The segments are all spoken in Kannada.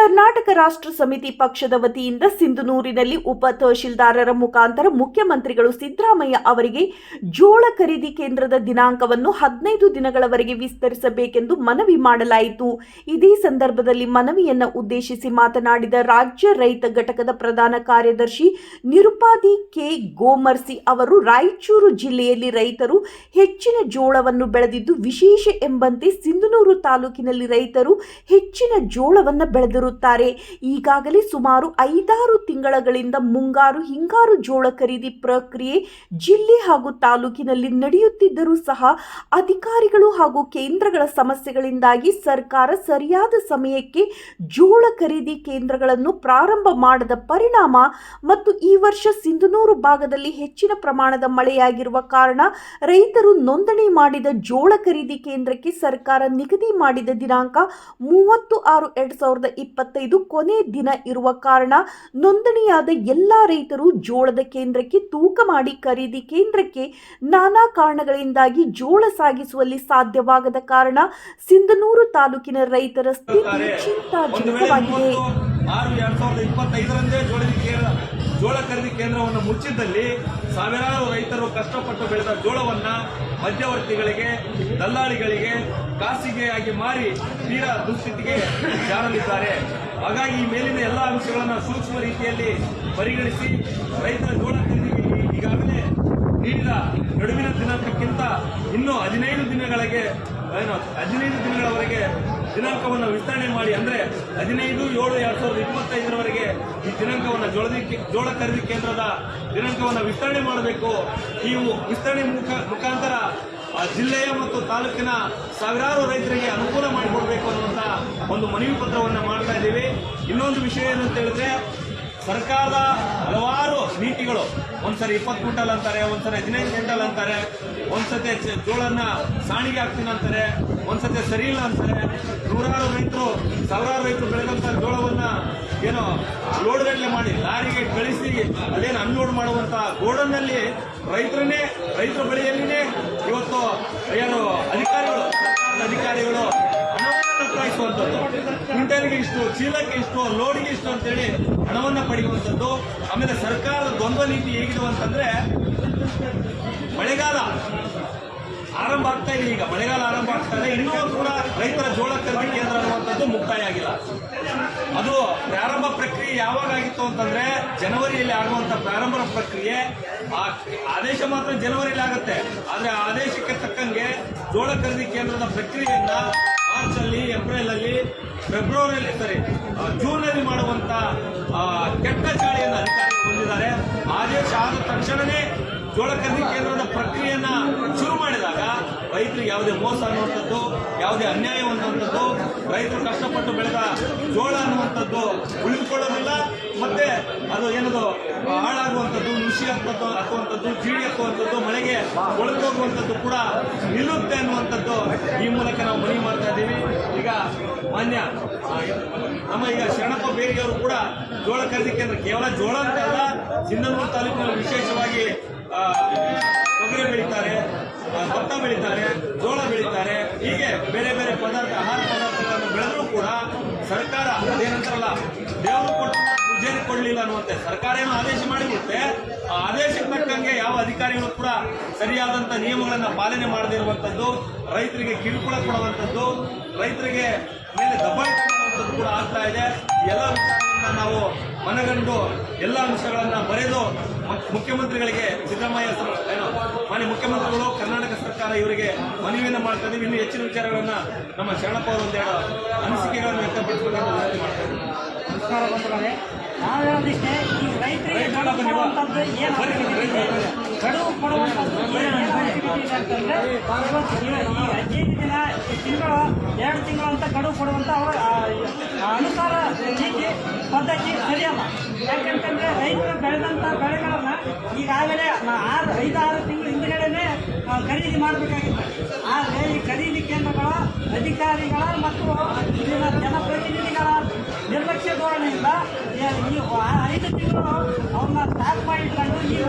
ಕರ್ನಾಟಕ ರಾಷ್ಟ್ರ ಸಮಿತಿ ಪಕ್ಷದ ವತಿಯಿಂದ ಸಿಂಧನೂರಿನಲ್ಲಿ ಉಪ ತಹಶೀಲ್ದಾರರ ಮುಖಾಂತರ ಮುಖ್ಯಮಂತ್ರಿಗಳು ಸಿದ್ದರಾಮಯ್ಯ ಅವರಿಗೆ ಜೋಳ ಖರೀದಿ ಕೇಂದ್ರದ ದಿನಾಂಕವನ್ನು ಹದಿನೈದು ದಿನಗಳವರೆಗೆ ವಿಸ್ತರಿಸಬೇಕೆಂದು ಮನವಿ ಮಾಡಲಾಯಿತು. ಇದೇ ಸಂದರ್ಭದಲ್ಲಿ ಮನವಿಯನ್ನು ಉದ್ದೇಶಿಸಿ ಮಾತನಾಡಿದ ರಾಜ್ಯ ರೈತ ಘಟಕದ ಪ್ರಧಾನ ಕಾರ್ಯದರ್ಶಿ ನಿರುಪಾದಿ ಕೆ. ಗೋಮರ್ಸಿ ಅವರು, ರಾಯಚೂರು ಜಿಲ್ಲೆಯಲ್ಲಿ ರೈತರು ಹೆಚ್ಚಿನ ಜೋಳವನ್ನು ಬೆಳೆದಿದ್ದು ವಿಶೇಷ ಎಂಬಂತೆ ಸಿಂಧನೂರು ತಾಲೂಕಿನಲ್ಲಿ ರೈತರು ಹೆಚ್ಚಿನ ಜೋಳವನ್ನು ಬೆಳೆದಿರುತ್ತಾರೆ ಈಗಾಗಲೇ ಸುಮಾರು ಐದಾರು ತಿಂಗಳಗಳಿಂದ ಮುಂಗಾರು ಹಿಂಗಾರು ಜೋಳ ಖರೀದಿ ಪ್ರಕ್ರಿಯೆ ಜಿಲ್ಲೆ ಹಾಗೂ ತಾಲೂಕಿನಲ್ಲಿ ನಡೆಯುತ್ತಿದ್ದರೂ ಸಹ ಅಧಿಕಾರಿಗಳು ಹಾಗೂ ಕೇಂದ್ರಗಳ ಸಮಸ್ಯೆಗಳಿಂದಾಗಿ ಸರ್ಕಾರ ಸರಿಯಾದ ಸಮಯಕ್ಕೆ ಜೋಳ ಖರೀದಿ ಕೇಂದ್ರಗಳನ್ನು ಪ್ರಾರಂಭ ಮಾಡದ ಪರಿಣಾಮ ಮತ್ತು ಈ ವರ್ಷ ಸಿಂಧನೂರು ಭಾಗದಲ್ಲಿ ಹೆಚ್ಚಿನ ಪ್ರಮಾಣದ ಮಳೆಯಾಗಿರುವ ಕಾರಣ ರೈತರು ನೋಂದಣಿ ಮಾಡಿದ ಜೋಳ ಖರೀದಿ ಕೇಂದ್ರಕ್ಕೆ ಸರ್ಕಾರ ನಿಗದಿ ಮಾಡಿದ ದಿನಾಂಕ ಮೂವತ್ತು ಆರು ಎರಡ್ ಸಾವಿರದ ಇಪ್ಪತ್ತೈದು ಕೊನೆ ದಿನ ಇರುವ ಕಾರಣ ನೋಂದಣಿಯಾದ ಎಲ್ಲ ರೈತರು ಜೋಳದ ಕೇಂದ್ರಕ್ಕೆ ತೂಕ ಮಾಡಿ ಖರೀದಿ ಕೇಂದ್ರಕ್ಕೆ ನಾನಾ ಕಾರಣಗಳಿಂದಾಗಿ ಜೋಳ ಸಾಗಿಸುವಲ್ಲಿ ಸಾಧ್ಯವಾಗದ ಕಾರಣ ಸಿಂಧನೂರು ತಾಲೂಕಿನ ರೈತರ ಸ್ಥಿತಿ ಚಿಂತಾಜನಕವಾಗಿದೆ. ಜೋಳ ಖರೀದಿ ಕೇಂದ್ರವನ್ನು ಮುಚ್ಚಿದ್ದಲ್ಲಿ ಸಾವಿರಾರು ರೈತರು ಕಷ್ಟಪಟ್ಟು ಬೆಳೆದ ಜೋಳವನ್ನ ಮಧ್ಯವರ್ತಿಗಳಿಗೆ, ದಲ್ಲಾಳಿಗಳಿಗೆ ಖಾಸಗಿಯಾಗಿ ಮಾರಿ ತೀರಾ ದುಸ್ಥಿತಿಗೆ ಜಾರಲಿದ್ದಾರೆ. ಹಾಗಾಗಿ ಈ ಮೇಲಿನ ಎಲ್ಲ ಅಂಶಗಳನ್ನು ಸೂಕ್ಷ್ಮ ರೀತಿಯಲ್ಲಿ ಪರಿಗಣಿಸಿ ರೈತರ ಜೋಳ ಖರೀದಿಗೆ ಈಗಾಗಲೇ ನೀಡಿದ ನಡುವಿನ ದಿನಾಂಕಕ್ಕಿಂತ ಇನ್ನೂ ಹದಿನೈದು ದಿನಗಳಿಗೆ, ಏನು, ಹದಿನೈದು ದಿನಗಳವರೆಗೆ ದಿನಾಂಕವನ್ನು ವಿಸ್ತರಣೆ ಮಾಡಿ ಅಂದ್ರೆ ಹದಿನೈದು, ಏಳು, ಎರಡ್ ಸಾವಿರದ ಇಪ್ಪತ್ತೈದರವರೆಗೆ ಈ ದಿನಾಂಕವನ್ನು ಜೋಳದಿ ಜೋಳ ಖರೀದಿ ಕೇಂದ್ರದ ದಿನಾಂಕವನ್ನು ವಿಸ್ತರಣೆ ಮಾಡಬೇಕು. ಈ ವಿಸ್ತರಣೆ ಮುಖ, ಮುಖಾಂತರ ಜಿಲ್ಲೆಯ ಮತ್ತು ತಾಲೂಕಿನ ಸಾವಿರಾರು ರೈತರಿಗೆ ಅನುಕೂಲ ಮಾಡಿಕೊಡ್ಬೇಕು ಅನ್ನುವಂಥ ಒಂದು ಮನವಿ ಪತ್ರವನ್ನು ಮಾಡ್ತಾ ಇದ್ದೀವಿ. ಇನ್ನೊಂದು ವಿಷಯ ಏನಂತ ಹೇಳಿದ್ರೆ, ಸರ್ಕಾರದ ಹಲವಾರು ನೀತಿಗಳು, ಒಂದ್ಸರಿ ಇಪ್ಪತ್ತು ಕ್ವಿಂಟಲ್ ಅಂತಾರೆ, ಒಂದ್ಸರಿ ಹದಿನೈದು ಕ್ವಿಂಟಲ್ ಅಂತಾರೆ, ಒಂದ್ಸತಿ ಜೋಳನ ಜೋಳನ್ನ ಸಾಣಿಗೆ ಹಾಕ್ತೀನಿ ಅಂತಾರೆ, ಒಂದ್ಸತಿ ಸರಿ ಇಲ್ಲ ಅಂತಾರೆ ನೂರಾರು ರೈತರು, ಸಾವಿರಾರು ರೈತರು ಬೆಳೆದಂತ ಜೋಳವನ್ನ ಏನೋ ಲೋಡ್ ಗಟ್ಟಲೆ ಮಾಡಿ ಲಾರಿಗೆ ಕಳಿಸಿ ಅದೇನು ಅನ್ಲೋಡ್ ಮಾಡುವಂತ ಗೋಡನ್ನಲ್ಲಿ ರೈತರನ್ನೇ, ರೈತರ ಬಳಿಯಲ್ಲಿನೇ ಇವತ್ತು ಏನು ಅಧಿಕಾರಿಗಳು, ಸರ್ಕಾರದ ಅಧಿಕಾರಿಗಳು ಕ್ವಿಂಟಲ್ಗೆ ಇಷ್ಟು, ಚೀಲಕ್ಕೆ ಇಷ್ಟು, ಲೋಡ್ಗೆ ಇಷ್ಟು ಅಂತೇಳಿ ಹಣವನ್ನ ಪಡೆಯುವಂಥದ್ದು ಆಮೇಲೆ ಸರ್ಕಾರದ ದ್ವಂದ್ವ ನೀತಿ ಹೇಗಿದೆ ಅಂತಂದ್ರೆ, ಮಳೆಗಾಲ. ಆರಂಭ ಆಗ್ತಾ ಇದೆ ಈಗ. ಮಳೆಗಾಲ ಆರಂಭ ಆಗ್ತಾ ಇದೆ. ಇನ್ನೂ ಕೂಡ ರೈತರ ಜೋಳ ಖರೀದಿ ಕೇಂದ್ರ ಅನ್ನುವಂಥದ್ದು ಮುಕ್ತಾಯ ಆಗಿಲ್ಲ. ಅದು ಪ್ರಾರಂಭ ಪ್ರಕ್ರಿಯೆ ಯಾವಾಗ ಆಗಿತ್ತು ಅಂತಂದ್ರೆ ಜನವರಿಯಲ್ಲಿ ಆಗುವಂತ ಪ್ರಾರಂಭ ಪ್ರಕ್ರಿಯೆ ಆ ಆದೇಶ ಮಾತ್ರ ಜನವರಿಯಲ್ಲಿ ಆಗುತ್ತೆ. ಆದ್ರೆ ಆ ಆದೇಶಕ್ಕೆ ತಕ್ಕಂಗೆ ಜೋಳ ಖರೀದಿ ಕೇಂದ್ರದ ಪ್ರಕ್ರಿಯೆಯನ್ನ ಮಾರ್ಚ್ ಅಲ್ಲಿ ಏಪ್ರಿಲ್ ಅಲ್ಲಿ ಫೆಬ್ರವರಿಯಲ್ಲಿ ಸರಿ ಜೂನ್ ಅಲ್ಲಿ ಮಾಡುವಂತ ಕೆಟ್ಟ ಚಾಳಿಯನ್ನು ಅಧಿಕಾರಿಗಳು ಹೊಂದಿದ್ದಾರೆ. ಆದೇಶ ಆದ ತಕ್ಷಣವೇ ಜೋಳ ಖರೀದಿ ಕೇಂದ್ರದ ಪ್ರಕ್ರಿಯೆಯನ್ನ ಶುರು ಮಾಡಿದಾಗ ರೈತರಿಗೆ ಯಾವುದೇ ಮೋಸ ಅನ್ನುವಂಥದ್ದು, ಯಾವುದೇ ಅನ್ಯಾಯ ಅನ್ನುವಂಥದ್ದು, ರೈತರು ಕಷ್ಟಪಟ್ಟು ಬೆಳೆದ ಜೋಳ ಅನ್ನುವಂಥದ್ದು ಉಳಿದುಕೊಳ್ಳೋದಿಲ್ಲ. ಮತ್ತೆ ಅದು ಏನದು, ಹಾಳಾಗುವಂಥದ್ದು, ನುಸಿ ಹಾಕುವಂಥದ್ದು ಹಾಕುವಂಥದ್ದು, ಜೀಡಿ ಹಾಕುವಂಥದ್ದು, ಮಳೆಗೆ ಒಳಗೋಗುವಂಥದ್ದು ಕೂಡ ನಿಲ್ಲುತ್ತೆ ಅನ್ನುವಂಥದ್ದು ಈ ಮೂಲಕ ನಾವು ಮನವಿ ಮಾಡ್ತಾ ಇದ್ದೀವಿ. ಈಗ ಮಾನ್ಯ ನಮ್ಮ ಈಗ ಶರಣಪ್ಪ ಬೇರಿಗೆಯವರು ಕೂಡ ಜೋಳ ಖರೀದಿ ಕೇಂದ್ರ, ಕೇವಲ ಜೋಳ ಅಂತ ಅಲ್ಲ ಸಿಂಧನೂರು ತಾಲೂಕಿನಲ್ಲಿ ವಿಶೇಷವಾಗಿ ಭತ್ತ ಬೆಳೀತಾರೆ, ಜೋಳ ಬೆಳೀತಾರೆ, ಹೀಗೆ ಬೇರೆ ಬೇರೆ ಪದಾರ್ಥ, ಆಹಾರ ಪದಾರ್ಥಗಳನ್ನು ಬೆಳೆದ್ರೂ ಕೂಡ ಸರ್ಕಾರ ಅದೇನಂತಾರಲ್ಲ, ದೇವರು ಕೊಟ್ಟು ಪೂಜಾರಿ ಕೊಡಲಿಲ್ಲ ಅನ್ನುವಂತೆ ಸರ್ಕಾರ ಏನು ಆದೇಶ ಮಾಡಿಬಿಡುತ್ತೆ ಆ ಆದೇಶಕ್ಕೆ ತಕ್ಕಂಗೆ ಯಾವ ಅಧಿಕಾರಿಗಳು ಕೂಡ ಸರಿಯಾದಂಥ ನಿಯಮಗಳನ್ನು ಪಾಲನೆ ಮಾಡದಿರುವಂಥದ್ದು ರೈತರಿಗೆ ಕಿರುಕುಳ ಕೊಡುವಂಥದ್ದು ರೈತರಿಗೆ ಮೇಲೆ ದಬ್ಬಾಳಿಕೆ ಮಾಡುವಂಥದ್ದು ಕೂಡ ಆಗ್ತಾ ಇದೆ. ಎಲ್ಲ ವಿಚಾರಗಳನ್ನ ನಾವು ಮನಗಂಡು ಎಲ್ಲ ಅಂಶಗಳನ್ನ ಬರೆದು ಮುಖ್ಯಮಂತ್ರಿಗಳಿಗೆ ಸಿದ್ದರಾಮಯ್ಯ ಸರ್ ಏನು ಮಾನ್ಯ ಮುಖ್ಯಮಂತ್ರಿಗಳು ಕರ್ನಾಟಕ ಸರ್ಕಾರ ಇವರಿಗೆ ಮನವಿಯನ್ನ ಮಾಡ್ತಾ ಇದ್ದೀವಿ. ಇನ್ನು ಹೆಚ್ಚಿನ ವಿಚಾರಗಳನ್ನ ನಮ್ಮ ಶರಣಪ್ಪ ಅವರು ಒಂದೆರಡು ಅನಿಸಿಕೆಗಳನ್ನು ವ್ಯಕ್ತಪಡಿಸಬೇಕಂತ ವಿನಂತಿ ಮಾಡ್ತಾ ಇದ್ದೀವಿ. ನಮಸ್ಕಾರ ಬಂಧುಗಳೇ. ನಾವು ಹೇಳೋದಿಷ್ಟೇ ಈ ರೈತರಿಗೆ ಕೊಡುವಂಥದ್ದು ಏನು. ಗಡುವು ಕೊಡುವಂಥದ್ದು ಅಂತಂದ್ರೆ ಈ ಈ ಹದಿನೈದು ದಿನ ತಿಂಗಳು ಎರಡು ತಿಂಗಳು ಅಂತ ಗಡುವು ಕೊಡುವಂಥ ಅವರ ಆ, ಅನುಸಾರ ನೀತಿ ಪದ್ಧತಿ ಸರಿಯಲ್ಲ. ಯಾಕಂತಂದ್ರೆ ರೈತರು ಬೆಳೆದಂಥ ಬೆಳೆಗಳನ್ನ ಈಗಾಗಲೇ ಆರು, ಐದಾರು ತಿಂಗಳು ಹಿಂದ್ಗಡೆನೆ ಖರೀದಿ ಮಾಡಬೇಕಾಗಿತ್ತು. ಆದರೆ ಈ ಖರೀದಿ ಕೇಂದ್ರಗಳ ಅಧಿಕಾರಿಗಳ ಮತ್ತು ಜನಪ್ರತಿನಿಧಿಗಳ ನಿರ್ಲಕ್ಷ್ಯ ಧೋರಣೆಯಿಂದ ಈ- ಐದು ತಿಂಗಳು ಅವನ್ನ ಸ್ಟಾಕ್ ಮಾಡಿಟ್ಕೊಂಡು ಈ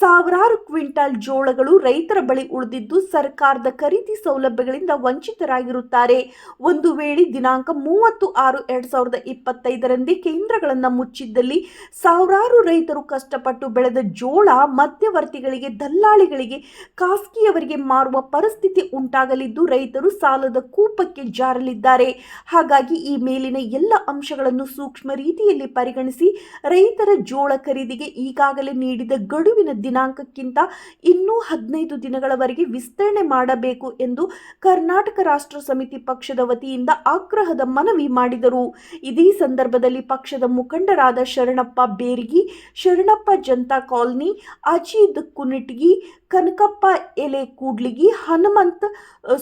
ಸಾವಿರಾರು ಕ್ವಿಂಟಾಲ್ ಜೋಳಗಳು ರೈತರ ಬಳಿ ಉಳಿದಿದ್ದು ಸರ್ಕಾರದ ಖರೀದಿ ಸೌಲಭ್ಯಗಳಿಂದ ವಂಚಿತರಾಗಿರುತ್ತಾರೆ. ಒಂದು ವೇಳೆ ದಿನಾಂಕ ಮೂವತ್ತು ಆರು ಎರಡ್ ಸಾವಿರದ ಇಪ್ಪತ್ತೈದರಂದೇ ಕೇಂದ್ರಗಳನ್ನು ಮುಚ್ಚಿದ್ದಲ್ಲಿ ಸಾವಿರಾರು ರೈತರು ಕಷ್ಟಪಟ್ಟು ಬೆಳೆದ ಜೋಳ ಮಧ್ಯವರ್ತಿಗಳಿಗೆ, ದಲ್ಲಾಳಿಗಳಿಗೆ, ಖಾಸಗಿಯವರಿಗೆ ಮಾರುವ ಪರಿಸ್ಥಿತಿ ಉಂಟಾಗಲಿದ್ದು ರೈತರು ಸಾಲದ ಕೂಪಕ್ಕೆ ಜಾರಲಿದ್ದಾರೆ. ಹಾಗಾಗಿ ಈ ಮೇಲಿನ ಎಲ್ಲ ಅಂಶಗಳನ್ನು ಸೂಕ್ಷ್ಮ ರೀತಿಯಲ್ಲಿ ಪರಿಗಣಿಸಿ ರೈತರ ಜೋಳ ಖರೀದಿಗೆ ಈಗಾಗಲೇ ನೀಡಿದ ಗಡುವಿನ ದಿನಾಂಕಕ್ಕಿಂತ ಇನ್ನೂ ಹದಿನೈದು ದಿನಗಳವರೆಗೆ ವಿಸ್ತರಣೆ ಮಾಡಬೇಕು ಎಂದು ಕರ್ನಾಟಕ ರಾಷ್ಟ್ರ ಸಮಿತಿ ಪಕ್ಷದ ವತಿಯಿಂದ ಆಗ್ರಹದ ಮನವಿ ಮಾಡಿದರು. ಇದೇ ಸಂದರ್ಭದಲ್ಲಿ ಪಕ್ಷದ ಮುಖಂಡರಾದ ಶರಣಪ್ಪ ಬೇರ್ಗಿ, ಶರಣಪ್ಪ ಜನತಾ ಕಾಲನಿ ಅಜೀದ್ ಕುನಿಟ್ಗಿ, ಕನಕಪ್ಪ ಎಲೆ ಕೂಡ್ಲಿಗಿ, ಹನುಮಂತ್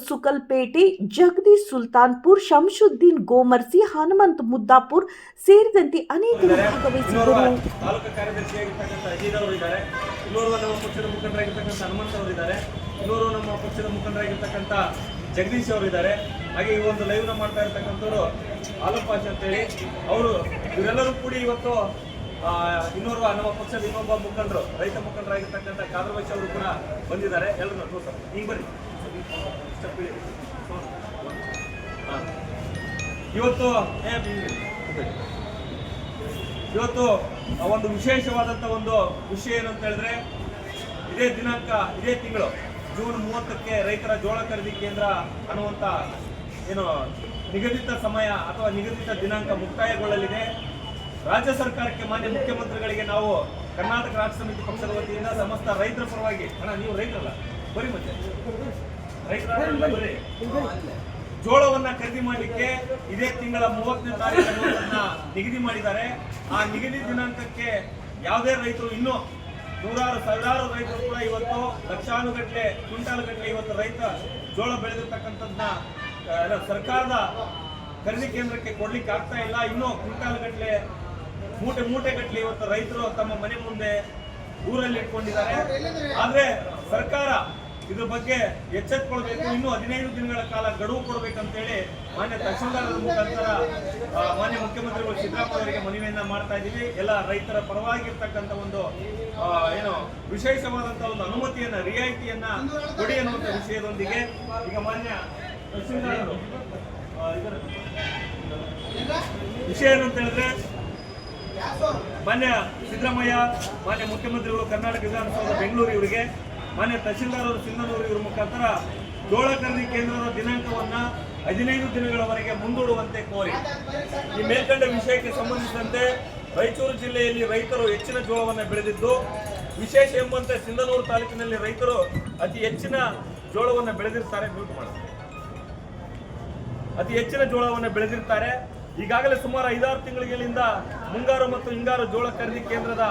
ಸುಕಲ್ಪೇಟೆ, ಜಗದೀಶ್ ಸುಲ್ತಾನ್ಪುರ್, ಶಂಶುದ್ದೀನ್ ಗೋಮರ್ಸಿ, ಹನುಮಂತ್ ಮುದ್ದಾಪುರ್ ಸೇರಿದಂತೆ ಅನೇಕರು ಭಾಗವಹಿಸಿದ್ದರು. ಇನ್ನೋರ್ವ ನಮ್ಮ ಪಕ್ಷದ ಮುಖಂಡರಾಗಿರ್ತಕ್ಕಂಥ ಹನುಮಂತ ಅವರು ಇದ್ದಾರೆ ಇನ್ನೋರ್ವ ನಮ್ಮ ಪಕ್ಷದ ಮುಖಂಡರಾಗಿರ್ತಕ್ಕಂಥ ಜಗದೀಶ್ ಅವರು ಇದ್ದಾರೆ ಹಾಗೆ ಈ ಒಂದು ಲೈವ್ನ ಮಾಡ್ತಾ ಇರ್ತಕ್ಕಂಥವ್ರು ಅಂತ ಅಂತೇಳಿ. ಅವರು, ಇವರೆಲ್ಲರೂ ಕೂಡಿ ಇವತ್ತು ಇನ್ನೋರ್ವ ನಮ್ಮ ಪಕ್ಷದ ಇನ್ನೊಬ್ಬ ಮುಖಂಡರು, ರೈತ ಮುಖಂಡರಾಗಿರ್ತಕ್ಕಂಥ ಕಾದರ್ವಶ್ ಅವರು ಕೂಡ ಬಂದಿದ್ದಾರೆ. ಎಲ್ಲರೂ ನೋಡ್ತಾರೆ ಹಿಂಗೆ ಬನ್ನಿ. ಇವತ್ತು ಇವತ್ತು ಒಂದು ವಿಶೇಷವಾದಂಥ ಒಂದು ವಿಷಯ ಏನು ಅಂತ ಹೇಳಿದ್ರೆ, ಇದೇ ದಿನಾಂಕ, ಇದೇ ತಿಂಗಳು, ಜೂನ್ ಮೂವತ್ತಕ್ಕೆ ರೈತರ ಜೋಳ ಖರೀದಿ ಕೇಂದ್ರ ಅನ್ನುವಂಥ ಏನು ನಿಗದಿತ ಸಮಯ ಅಥವಾ ನಿಗದಿತ ದಿನಾಂಕ ಮುಕ್ತಾಯಗೊಳ್ಳಲಿದೆ. ರಾಜ್ಯ ಸರ್ಕಾರಕ್ಕೆ ಮಾನ್ಯ ಮುಖ್ಯಮಂತ್ರಿಗಳಿಗೆ ನಾವು ಕರ್ನಾಟಕ ರಾಜ್ಯ ಸಮಿತಿ ಪಕ್ಷದ ವತಿಯಿಂದ ಸಮಸ್ತ ರೈತರ ಪರವಾಗಿ, ಅಣ್ಣ, ನೀವು ರೈತರಲ್ಲ ಬರೀ ಮತ್ತೆ. ರೈತರ ಜೋಳವನ್ನ ಖರೀದಿ ಮಾಡಲಿಕ್ಕೆ ಇದೇ ತಿಂಗಳ ಮೂವತ್ತನೇ ತಾರೀಕು ನಿಗದಿ ಮಾಡಿದ್ದಾರೆ. ಆ ನಿಗದಿ ದಿನಾಂಕಕ್ಕೆ ಯಾವುದೇ ರೈತರು ಇನ್ನೂ ನೂರಾರು, ಸಾವಿರಾರು ರೈತರು ಕೂಡ ಇವತ್ತು ಲಕ್ಷಾನುಗಟ್ಟಲೆ ಕ್ವಿಂಟಾಲ್ ಗಟ್ಟಲೆ ಇವತ್ತು ರೈತ ಜೋಳ ಬೆಳೆದಿರ್ತಕ್ಕಂಥದ್ದನ್ನ ಸರ್ಕಾರದ ಖರೀದಿ ಕೇಂದ್ರಕ್ಕೆ ಕೊಡ್ಲಿಕ್ಕೆ ಆಗ್ತಾ ಇಲ್ಲ. ಇನ್ನೂ ಕ್ವಿಂಟಾಲ್ ಗಟ್ಟಲೆ ಮೂಟೆ ಮೂಟೆ ಗಟ್ಟಲೆ ಇವತ್ತು ರೈತರು ತಮ್ಮ ಮನೆ ಮುಂದೆ ಊರಲ್ಲಿ ಇಟ್ಕೊಂಡಿದ್ದಾರೆ ಆದ್ರೆ ಸರ್ಕಾರ ಇದ್ರ ಬಗ್ಗೆ ಎಚ್ಚೆತ್ಕೊಳ್ಬೇಕು. ಇನ್ನು ಹದಿನೈದು ದಿನಗಳ ಕಾಲ ಗಡುವು ಕೊಡ್ಬೇಕಂತೇಳಿ ಮಾನ್ಯ ತಹಸೀಲ್ದಾರರ ಮುಖಾಂತರ ಮಾನ್ಯ ಮುಖ್ಯಮಂತ್ರಿಗಳು ಸಿದ್ದರಾಮಯ್ಯ ಮನವಿಯನ್ನ ಮಾಡ್ತಾ ಇದ್ದೀವಿ. ಎಲ್ಲ ರೈತರ ಪರವಾಗಿರ್ತಕ್ಕಂಥ ಒಂದು ಏನು ವಿಶೇಷವಾದಂತಹ ಒಂದು ಅನುಮತಿಯನ್ನ, ರಿಯಾಯಿತಿಯನ್ನ ಕೊಡಿ ಅನ್ನುವಂಥ ವಿಷಯದೊಂದಿಗೆ ಈಗ ಮಾನ್ಯ ತಹಸೀಲ್ದಾರರು ವಿಷಯ ಏನು ಅಂತ ಹೇಳಿದ್ರೆ, ಮಾನ್ಯ ಸಿದ್ದರಾಮಯ್ಯ, ಮಾನ್ಯ ಮುಖ್ಯಮಂತ್ರಿಗಳು ಕರ್ನಾಟಕ ವಿಧಾನಸೌಧ ಬೆಂಗಳೂರು ಇವರಿಗೆ ಮಾನ್ಯ ತಹಸೀಲ್ದಾರ್ ಅವರು ಸಿಂಧನೂರು ಇವರ ಮುಖಾಂತರ ಜೋಳ ಖರೀದಿ ಕೇಂದ್ರದ ದಿನಾಂಕವನ್ನ ಹದಿನೈದು ದಿನಗಳವರೆಗೆ ಮುಂದೂಡುವಂತೆ ಕೋರಿ. ಈ ಮೇಲ್ಕಂಡ ವಿಷಯಕ್ಕೆ ಸಂಬಂಧಿಸಿದಂತೆ ರಾಯಚೂರು ಜಿಲ್ಲೆಯಲ್ಲಿ ರೈತರು ಹೆಚ್ಚಿನ ಜೋಳವನ್ನು ಬೆಳೆದಿದ್ದು, ವಿಶೇಷ ಎಂಬಂತೆ ಸಿಂಧನೂರು ತಾಲೂಕಿನಲ್ಲಿ ರೈತರು ಅತಿ ಹೆಚ್ಚಿನ ಜೋಳವನ್ನು ಬೆಳೆದಿರ್ತಾರೆ ಮ್ಯೂಟ್ ಮಾಡಿ. ಅತಿ ಹೆಚ್ಚಿನ ಜೋಳವನ್ನು ಬೆಳೆದಿರ್ತಾರೆ. ಈಗಾಗಲೇ ಸುಮಾರು ಐದಾರು ತಿಂಗಳಿಂದ ಮುಂಗಾರು ಮತ್ತು ಹಿಂಗಾರು ಜೋಳ ಖರೀದಿ ಕೇಂದ್ರದ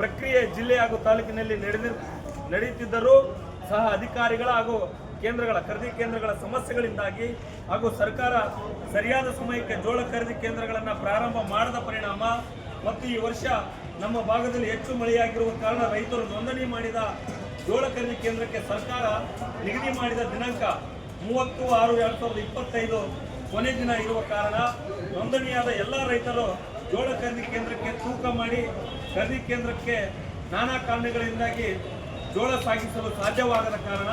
ಪ್ರಕ್ರಿಯೆ ಜಿಲ್ಲೆ ಹಾಗೂ ತಾಲೂಕಿನಲ್ಲಿ ನಡೆದಿರ್ ನಡೆಯುತ್ತಿದ್ದರೂ ಸಹ ಅಧಿಕಾರಿಗಳ ಹಾಗೂ ಕೇಂದ್ರಗಳ ಖರೀದಿ ಕೇಂದ್ರಗಳ ಸಮಸ್ಯೆಗಳಿಂದಾಗಿ ಹಾಗೂ ಸರ್ಕಾರ ಸರಿಯಾದ ಸಮಯಕ್ಕೆ ಜೋಳ ಖರೀದಿ ಕೇಂದ್ರಗಳನ್ನು ಪ್ರಾರಂಭ ಮಾಡದ ಪರಿಣಾಮ ಮತ್ತು ಈ ವರ್ಷ ನಮ್ಮ ಭಾಗದಲ್ಲಿ ಹೆಚ್ಚು ಮಳೆಯಾಗಿರುವ ಕಾರಣ ರೈತರು ನೋಂದಣಿ ಮಾಡಿದ ಜೋಳ ಖರೀದಿ ಕೇಂದ್ರಕ್ಕೆ ಸರ್ಕಾರ ನಿಗದಿ ಮಾಡಿದ ದಿನಾಂಕ ಮೂವತ್ತು ಆರು ಎರಡು ಸಾವಿರದ ಇಪ್ಪತ್ತೈದು ಕೊನೆ ದಿನ ಇರುವ ಕಾರಣ ನೋಂದಣಿಯಾದ ಎಲ್ಲ ರೈತರು ಜೋಳ ಖರೀದಿ ಕೇಂದ್ರಕ್ಕೆ ತೂಕ ಮಾಡಿ ಖರೀದಿ ಕೇಂದ್ರಕ್ಕೆ ನಾನಾ ಕಾರಣಗಳಿಂದಾಗಿ ಜೋಳ ಸಾಗಿಸಲು ಸಾಧ್ಯವಾಗದ ಕಾರಣ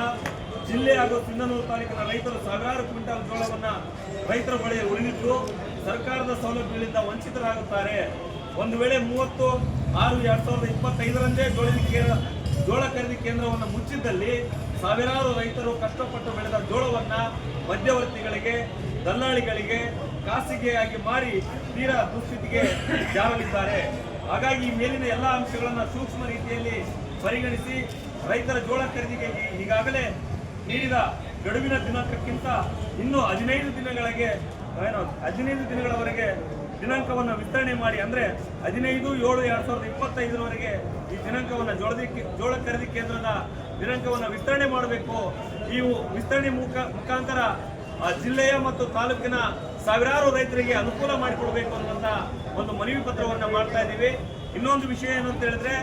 ಜಿಲ್ಲೆ ಹಾಗೂ ಸಿಂಧನೂರು ತಾಲೂಕಿನ ರೈತರು ಸಾವಿರಾರು ಕ್ವಿಂಟಾಲ್ ಜೋಳವನ್ನು ರೈತರ ಬಳಿ ಉಳಿದಿದ್ದು ಸರ್ಕಾರದ ಸೌಲಭ್ಯಗಳಿಂದ ವಂಚಿತರಾಗುತ್ತಾರೆ. ಒಂದು ವೇಳೆ ಮೂವತ್ತು ಆರು ಎರಡ್ ಸಾವಿರದ ಇಪ್ಪತ್ತೈದರಂದೇ ಜೋಳ ಕೇಂದ್ರ ಜೋಳ ಖರೀದಿ ಕೇಂದ್ರವನ್ನು ಮುಚ್ಚಿದ್ದಲ್ಲಿ ಸಾವಿರಾರು ರೈತರು ಕಷ್ಟಪಟ್ಟು ಬೆಳೆದ ಜೋಳವನ್ನು ಮಧ್ಯವರ್ತಿಗಳಿಗೆ, ದಲ್ಲಾಳಿಗಳಿಗೆ ಖಾಸಗಿಯಾಗಿ ಮಾರಿ ತೀರಾ ದುಸ್ಥಿತಿಗೆ ಜಾರಲಿದ್ದಾರೆ. ಹಾಗಾಗಿ ಮೇಲಿನ ಎಲ್ಲ ಅಂಶಗಳನ್ನು ಸೂಕ್ಷ್ಮ ರೀತಿಯಲ್ಲಿ ಪರಿಗಣಿಸಿ ರೈತರ ಜೋಳ ಖರೀದಿಗೆ ಈಗಾಗಲೇ ನೀಡಿದ ಗಡುವಿನ ದಿನಾಂಕಕ್ಕಿಂತ ಇನ್ನೂ ಹದಿನೈದು ದಿನಗಳಿಗೆ, ಏನು, ಹದಿನೈದು ದಿನಗಳವರೆಗೆ ದಿನಾಂಕವನ್ನು ವಿಸ್ತರಣೆ ಮಾಡಿ ಅಂದರೆ ಹದಿನೈದು, ಏಳು, ಎರಡು ಸಾವಿರದ ಇಪ್ಪತ್ತೈದರವರೆಗೆ ಈ ದಿನಾಂಕವನ್ನು ಜೋಳದ, ಜೋಳ ಖರೀದಿ ಕೇಂದ್ರದ ದಿನಾಂಕವನ್ನು ವಿಸ್ತರಣೆ ಮಾಡಬೇಕು. ನೀವು ವಿಸ್ತರಣೆ ಮುಖ, ಮುಖಾಂತರ ಜಿಲ್ಲೆಯ ಮತ್ತು ತಾಲೂಕಿನ ಸಾವಿರಾರು ರೈತರಿಗೆ ಅನುಕೂಲ ಮಾಡಿಕೊಡ್ಬೇಕು ಅನ್ನುವಂಥ ಒಂದು ಮನವಿ ಪತ್ರವನ್ನು ಮಾಡ್ತಾ ಇದ್ದೀವಿ. ಇನ್ನೊಂದು ವಿಷಯ ಏನು ಅಂತ ಹೇಳಿದ್ರೆ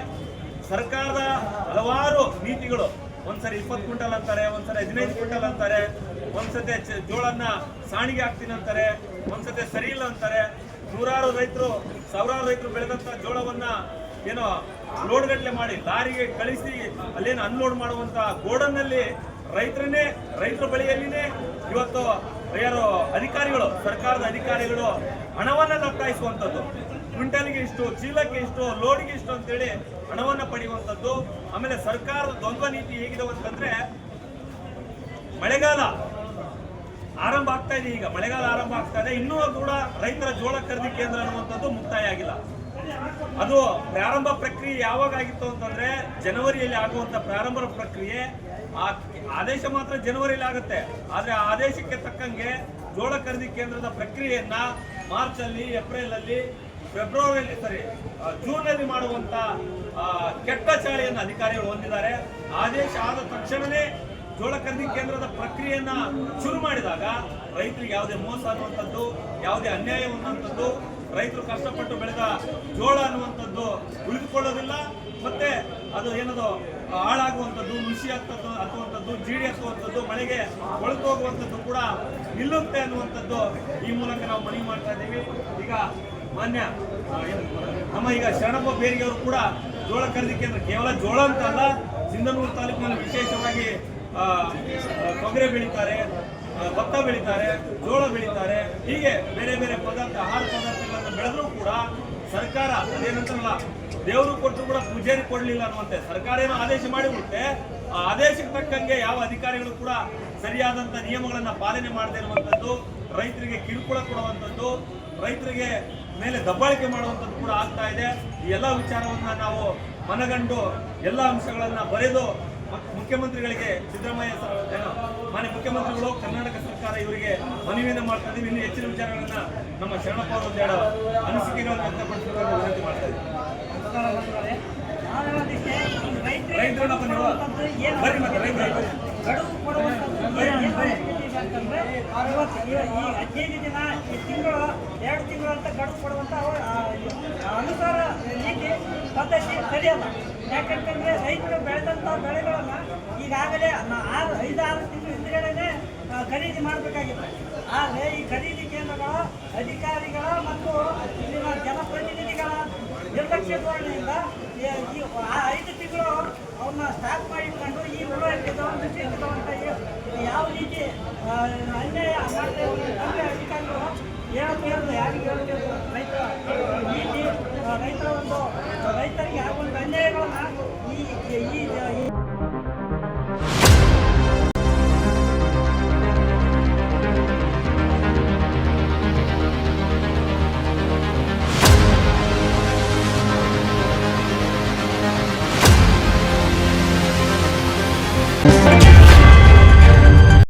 ಸರ್ಕಾರದ ಹಲವಾರು ನೀತಿಗಳು. ಒಂದ್ಸರಿ ಇಪ್ಪತ್ತು ಕ್ವಿಂಟಲ್ ಅಂತಾರೆ, ಒಂದ್ಸರಿ ಹದಿನೈದು ಕ್ವಿಂಟಲ್ ಅಂತಾರೆ, ಒಂದ್ಸತಿ ಜೋಳನ್ನ ಸಾಣಿಗೆ ಹಾಕ್ತೀನಿ ಅಂತಾರೆ, ಒಂದ್ಸತಿ ಸರಿ ಇಲ್ಲ ಅಂತಾರೆ. ನೂರಾರು ರೈತರು, ಸಾವಿರಾರು ರೈತರು ಬೆಳೆದಂತ ಜೋಳವನ್ನ ಏನೋ ಲೋಡ್ ಗಟ್ಟಲೆ ಮಾಡಿ ಲಾರಿಗೆ ಕಳಿಸಿ ಅಲ್ಲೇನು ಅನ್ಲೋಡ್ ಮಾಡುವಂತ ಗೋಡನ್ನಲ್ಲಿ ರೈತರನ್ನೇ, ರೈತರ ಬಳಿಯಲ್ಲಿನೇ ಇವತ್ತು ಯಾರು ಅಧಿಕಾರಿಗಳು, ಸರ್ಕಾರದ ಅಧಿಕಾರಿಗಳು ಹಣವನ್ನ ಲಪ್ಟಾಯಿಸುವಂಥದ್ದು ಕ್ವಿಂಟಲ್ಗೆ ಇಷ್ಟು, ಚೀಲಕ್ಕೆ ಇಷ್ಟು, ಲೋಡ್ಗೆ ಇಷ್ಟು ಅಂತೇಳಿ ಹಣವನ್ನ ಪಡೆಯುವಂಥದ್ದು, ಆಮೇಲೆ ಸರ್ಕಾರದ ದ್ವಂದ್ವ ನೀತಿ ಹೇಗಿದೆ ಅಂತಂದ್ರೆ, ಮಳೆಗಾಲ ಆರಂಭ ಆಗ್ತಾ ಇದೆ ಈಗ. ಮಳೆಗಾಲ ಆರಂಭ ಆಗ್ತಾ ಇದೆ. ಇನ್ನೂ ಕೂಡ ರೈತರ ಜೋಳ ಖರೀದಿ ಕೇಂದ್ರ ಅನ್ನುವಂಥದ್ದು ಮುಕ್ತಾಯ ಆಗಿಲ್ಲ. ಅದು ಪ್ರಾರಂಭ ಪ್ರಕ್ರಿಯೆ ಯಾವಾಗ ಆಗಿತ್ತು ಅಂತಂದ್ರೆ, ಜನವರಿಯಲ್ಲಿ ಆಗುವಂತ ಪ್ರಾರಂಭ ಪ್ರಕ್ರಿಯೆ ಆ ಆದೇಶ ಮಾತ್ರ ಜನವರಿಯಲ್ಲಿ ಆಗುತ್ತೆ. ಆದ್ರೆ ಆ ಆದೇಶಕ್ಕೆ ತಕ್ಕಂಗೆ ಜೋಳ ಖರೀದಿ ಕೇಂದ್ರದ ಪ್ರಕ್ರಿಯೆಯನ್ನ ಮಾರ್ಚ್ ಅಲ್ಲಿ ಏಪ್ರಿಲ್ ಅಲ್ಲಿ ಫೆಬ್ರವರಿಯಲ್ಲಿ ಸರಿ ಜೂನ್ ಅಲ್ಲಿ ಮಾಡುವಂತ ಕೆಟ್ಟ ಚಾಳಿಯನ್ನು ಅಧಿಕಾರಿಗಳು ಹೊಂದಿದ್ದಾರೆ. ಆದೇಶ ಆದ ತಕ್ಷಣವೇ ಜೋಳ ಖರೀದಿ ಕೇಂದ್ರದ ಪ್ರಕ್ರಿಯೆಯನ್ನ ಶುರು ಮಾಡಿದಾಗ ರೈತರಿಗೆ ಯಾವುದೇ ಮೋಸ ಅನ್ನುವಂಥದ್ದು ಯಾವುದೇ ಅನ್ಯಾಯ ಅನ್ನುವಂಥದ್ದು ರೈತರು ಕಷ್ಟಪಟ್ಟು ಬೆಳೆದ ಜೋಳ ಅನ್ನುವಂಥದ್ದು ಉಳಿದುಕೊಳ್ಳೋದಿಲ್ಲ. ಮತ್ತೆ ಅದು ಏನದು, ಹಾಳಾಗುವಂಥದ್ದು, ನುಸಿ ಹತ್ತದ್ದು ಹತ್ತುವಂಥದ್ದು ಜೀಡಿ ಹತ್ತುವಂಥದ್ದು ಮಳೆಗೆ ಹೋಗುವಂಥದ್ದು ಕೂಡ ನಿಲ್ಲುತ್ತೆ ಅನ್ನುವಂಥದ್ದು ಈ ಮೂಲಕ ನಾವು ಮನವಿ ಮಾಡ್ತಾ ಇದ್ದೀವಿ. ಈಗ ಮಾನ್ಯ ನಮ್ಮ ಈಗ ಶರಣಪ್ಪ ಬೇರಿಗೆ ಅವರು ಕೂಡ ಜೋಳ ಖರೀದಿ ಕೇಂದ್ರ ಕೇವಲ ಜೋಳ ಅಂತ ಅಲ್ಲ, ಸಿಂಧನೂರು ತಾಲೂಕಿನಲ್ಲಿ ವಿಶೇಷವಾಗಿ ತೊಗರೆ ಬೆಳೀತಾರೆ ಭತ್ತ ಬೆಳೀತಾರೆ, ಜೋಳ ಬೆಳೀತಾರೆ, ಹೀಗೆ ಬೇರೆ ಬೇರೆ ಪದಾರ್ಥ, ಆಹಾರ ಪದಾರ್ಥಗಳನ್ನು ಬೆಳೆದ್ರೂ ಕೂಡ ಸರ್ಕಾರ ಅದೇನಂತಾರಲ್ಲ ದೇವರು ಕೊಟ್ಟರು ಕೂಡ ಪೂಜಾರಿ ಕೊಡಲಿಲ್ಲ ಅನ್ನುವಂತೆ ಸರ್ಕಾರ ಏನೋ ಆದೇಶ ಮಾಡಿಬಿಡುತ್ತೆ, ಆ ಆದೇಶಕ್ಕೆ ತಕ್ಕಂಗೆ ಯಾವ ಅಧಿಕಾರಿಗಳು ಕೂಡ ಸರಿಯಾದಂಥ ನಿಯಮಗಳನ್ನು ಪಾಲನೆ ಮಾಡದೇ ಇರುವಂಥದ್ದು ರೈತರಿಗೆ ಕಿರುಕುಳ ಕೊಡುವಂಥದ್ದು ರೈತರಿಗೆ ಮೇಲೆ ದಬ್ಬಾಳಿಕೆ ಮಾಡುವಂಥದ್ದು ಕೂಡ ಆಗ್ತಾ ಇದೆ. ಈ ಎಲ್ಲ ವಿಚಾರವನ್ನು ನಾವು ಮನಗಂಡು ಎಲ್ಲ ಅಂಶಗಳನ್ನು ಬರೆದು ಮುಖ್ಯಮಂತ್ರಿಗಳಿಗೆ ಸಿದ್ದರಾಮಯ್ಯ ಮಾನ್ಯ ಮುಖ್ಯಮಂತ್ರಿಗಳು ಕರ್ನಾಟಕ ಸರ್ಕಾರ ಇವರಿಗೆ ಮನವಿಯನ್ನು ಮಾಡ್ತಾ ಇದ್ದೀವಿ. ಇನ್ನು ಹೆಚ್ಚಿನ ವಿಚಾರಗಳನ್ನ ನಮ್ಮ ಶರಣಪ್ಪ ಅವರು ಹೇಳೋ ಅನಿಸಿಕೆಗಳನ್ನು ವ್ಯಕ್ತಪಡಿಸಬೇಕು ಅಂತ ವಿನಂತಿ ಮಾಡ್ತಾ ಇದ್ದೀವಿ. ರೈತರು ಅಂತಂದ್ರೆ ಇವತ್ತು ಈ ಹದಿನೈದು ದಿನ, ಈ ತಿಂಗಳು, ಎರಡು ತಿಂಗಳು ಅಂತ ಗಡುವು ಕೊಡುವಂಥ ಅನುಸಾರ ನೀತಿ ಪದ್ಧತಿ ಸರಿಯಲ್ಲ. ಯಾಕಂತಂದ್ರೆ ರೈತರು ಬೆಳೆದಂಥ ಬೆಳೆಗಳನ್ನ ಈಗಾಗಲೇ ಆರು ಐದು, ಆರು ತಿಂಗಳು ಹಿಂದ್ಗಡೆನೆ ಖರೀದಿ ಮಾಡಬೇಕಾಗಿತ್ತು. ಆದರೆ ಈ ಖರೀದಿ ಕೇಂದ್ರಗಳ ಅಧಿಕಾರಿಗಳ ಮತ್ತು ಇಲ್ಲಿನ ಜನಪ್ರತಿನಿಧಿಗಳ ನಿರ್ಲಕ್ಷ್ಯ ಧೋರಣೆಯಿಂದ ಈ- ಐದು ತಿಂಗಳು ಅವನ್ನ ಸ್ಟಾಪ್ ಮಾಡಿಕೊಂಡು ಈ ಯಾವ ರೀತಿ ಅನ್ಯಾಯ ಮಾಡ್ತಾ ಇದ್ದಾರೆ ಅಧಿಕಾರಿಗಳು ಹೇಳೋದು ಹೇಳೋದು ಯಾರಿಗೆ ಹೇಳೋದು ರೈತ